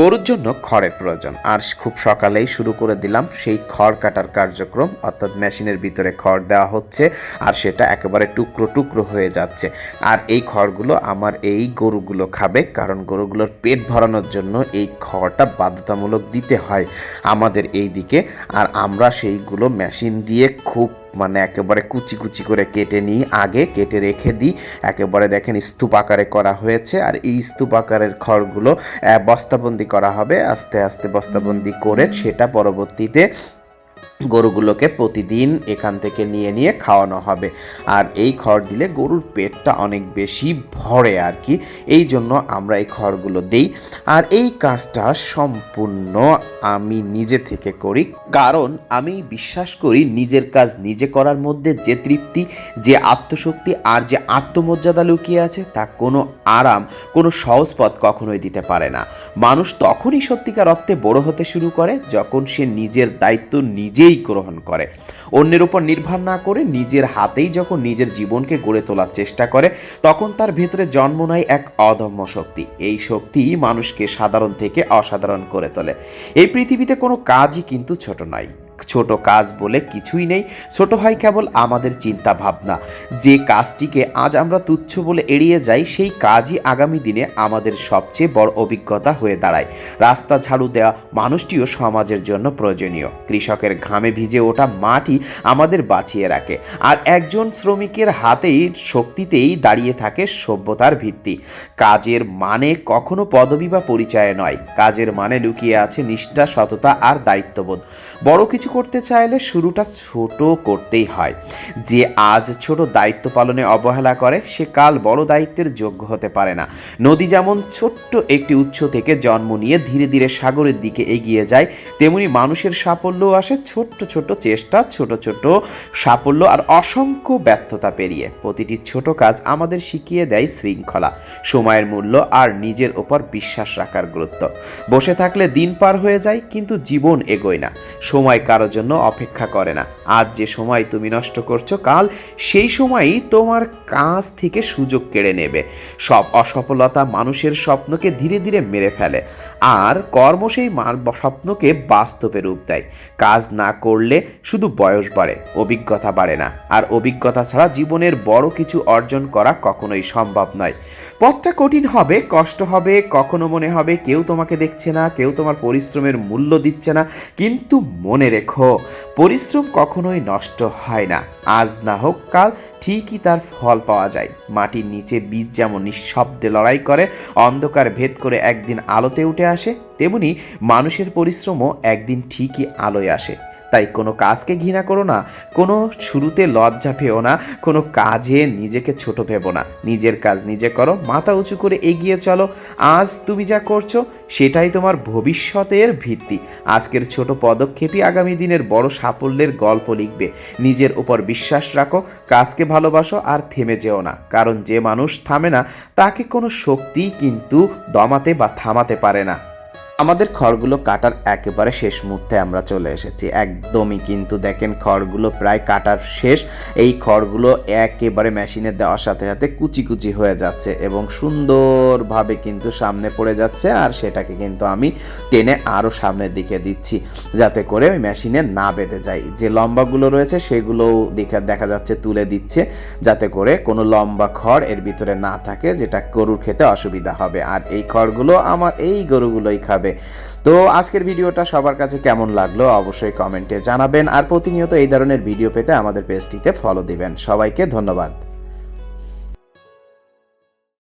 গরুর জন্য খড়ের প্রয়োজন। আর খুব সকালেই শুরু করে দিলাম সেই খড় কাটার কার্যক্রম। অর্থাৎ মেশিনের ভিতরে খড় দেওয়া হচ্ছে আর সেটা একেবারে টুকরো টুকরো হয়ে যাচ্ছে। আর এই খড়গুলো আমার এই গরুগুলো খাবে কারণ গরুগুলোর পেট ভরানোর জন্য এই খড়টা বাধ্যতামূলক দিতে হয় আমাদের এই দিকে আর আমরা সেইগুলো মেশিন দিয়ে খুব মানে একেবারে কুচি কুচি করে কেটে নিই। আগে কেটে রেখে দিই। একেবারে দেখেন স্তূপ আকারে করা হয়েছে। আর এই স্তূপ আকারের খড়গুলো বস্তাবন্দি করা হবে। আস্তে আস্তে বস্তাবন্দি করে সেটা পরবর্তীতে গরুগুলোকে প্রতিদিন এখান থেকে নিয়ে নিয়ে খাওয়ানো হবে। আর এই খড় দিলে গরুর পেটটা অনেক বেশি ভরে আর কি এই জন্য আমরা এই খড়গুলো দেই। আর এই কাজটা সম্পূর্ণ আমি নিজে থেকে করি। কারণ আমি বিশ্বাস করি নিজের কাজ নিজে করার মধ্যে যে তৃপ্তি, যে আত্মশক্তি আর যে আত্মমর্যাদা লুকিয়ে আছে, তা কোনো আরাম, কোনো সহজ পথ কখনোই দিতে পারে না। মানুষ তখনই সত্যিকার অর্থে বড় হতে শুরু করে যখন সে নিজের দায়িত্ব নিজেই গ্রহণ করে। অন্যের উপর নির্ভর না করে নিজের হাতেই যখন নিজের জীবনকে গড়ে তোলার চেষ্টা করে, তখন তার ভেতরে জন্ম নেয় এক অদম্য শক্তি। এই শক্তি মানুষকে সাধারণ থেকে অসাধারণ করে তোলে। এই পৃথিবীতে কোনো কাজই কিন্তু ছোট নয়। ছোট কাজ বলে কিছুই নেই। ছোট হয় কেবল আমাদের চিন্তা ভাবনা যে কাজটিকে আজ আমরা তুচ্ছ বলে এড়িয়ে যাই, সেই কাজই আগামী দিনে আমাদের সবচেয়ে বড় অভিজ্ঞতা হয়ে দাঁড়ায়। রাস্তা ঝাড়ু দেওয়া মানুষটিও সমাজের জন্য প্রয়োজনীয়। কৃষকের ঘামে ভিজে ওঠা মাটি আমাদের বাঁচিয়ে রাখে। আর একজন শ্রমিকের হাতেই, শক্তিতেই দাঁড়িয়ে থাকে সভ্যতার ভিত্তি। কাজের মানে কখনো পদবি বা পরিচয় নয়। কাজের মানে লুকিয়ে আছে নিষ্ঠা, সততা আর দায়িত্ববোধ। বড় কিছু করতে চাইলে শুরুটা ছোট করতেই হয়। যে আজ ছোট দায়িত্ব পালনে অবহেলা করে, সে কাল বড় দায়িত্বের যোগ্য হতে পারে না। নদী যেমন ছোট্ট একটি উৎস থেকে জন্ম নিয়ে ধীরে ধীরে সাগরের দিকে এগিয়ে যায়, তেমনি মানুষের সাফল্যও আসে ছোট্ট ছোট্ট চেষ্টা, ছোট ছোট সাফল্য আর অসংখ্য ব্যর্থতা পেরিয়ে। প্রতিটি ছোট কাজ আমাদের শিখিয়ে দেয় শৃঙ্খলা, সময়ের মূল্য আর নিজের ওপর বিশ্বাস রাখার গুরুত্ব। বসে থাকলে দিন পার হয়ে যায়, কিন্তু জীবন এগোয় না। সময় কারোর জন্য অপেক্ষা করে না। আজ যে সময় তুমি নষ্ট করছ কাল, সেই সময়ই তোমার কাজ থেকে সুযোগ কেড়ে নেবে। সব অসফলতা মানুষের স্বপ্নকে ধীরে ধীরে মেরে ফেলে। আর কর্ম সেই স্বপ্নকে বাস্তবে রূপ দেয়। কাজ না করলে শুধু বয়স বাড়ে, অভিজ্ঞতা বাড়ে না। আর অভিজ্ঞতা ছাড়া জীবনের বড় কিছু অর্জন করা কখনোই সম্ভব নয়। পথটা কঠিন হবে, কষ্ট হবে, কখনো মনে হবে কেউ তোমাকে দেখছে না, কেউ তোমার পরিশ্রমের মূল্য দিচ্ছে না। কিন্তু মনে রেখো, পরিশ্রম কখনোই নষ্ট হয় না। আজ না হোক, কাল ঠিকই তার ফল পাওয়া যায়। মাটির নিচে বীজ যেমন নিঃশব্দে লড়াই করে, অন্ধকার ভেদ করে একদিন আলোতে উঠে আসে, তেমনি মানুষের পরিশ্রমও একদিন ঠিকই আলোয় আসে। তাই কোনো কাজকে ঘৃণা করো না, কোনো শুরুতে লজ্জা পেও না, কোনো কাজে নিজেকে ছোট ভেবো না। নিজের কাজ নিজে করো, মাথা উঁচু করে এগিয়ে চলো। আজ তুমি যা করছ, সেটাই তোমার ভবিষ্যতের ভিত্তি। আজকের ছোট পদক্ষেপই আগামী দিনের বড় সাফল্যের গল্প লিখবে। নিজের উপর বিশ্বাস রাখো, কাজকে ভালোবাসো আর থেমে যেও না। কারণ যে মানুষ থামে না, তাকে কোনো শক্তি কিন্তু দমাতে বা থামাতে পারে না। আমাদের খড়গুলো কাটার একেবারে শেষ মুহূর্তে আমরা চলে এসেছি। একদমই কিন্তু দেখেন খড়গুলো প্রায় কাটার শেষ। এই খড়গুলো একেবারে মেশিনে দেওয়ার সাথে সাথে কুচি কুচি হয়ে যাচ্ছে এবং সুন্দরভাবে কিন্তু সামনে পড়ে যাচ্ছে আর সেটাকে কিন্তু আমি টেনে আরও সামনের দিকে দিচ্ছি যাতে করে ওই মেশিনে না বেঁধে যায়। যে লম্বাগুলো রয়েছে সেগুলোও দেখা দেখা যাচ্ছে তুলে দিচ্ছে যাতে করে কোনো লম্বা খড় এর ভিতরে না থাকে, যেটা গরুর খেতে অসুবিধা হবে। আর এই খড়গুলো আমার, এই গরুগুলোই খাবে। তো আজকের ভিডিওটা সবার কাছে কেমন লাগল অবশ্যই কমেন্টে জানাবেন। আর প্রতিনিয়ত এই ধরনের ভিডিও পেতে আমাদের পেজটিতে ফলো দিবেন। সবাইকে ধন্যবাদ।